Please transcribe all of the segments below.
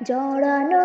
জড়ানো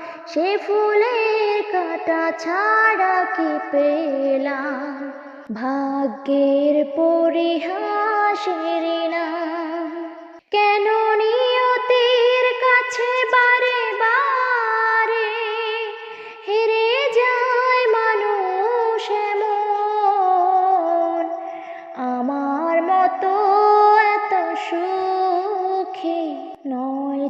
সে ফুলের কাটা ছাড়া কি পেলাম? ভাগ্যের পরিহাসের না কেন নিয়তির কাছে বারে বারে হেরে যায় মানুষ এমন? আমার মতো এত সুখী নয়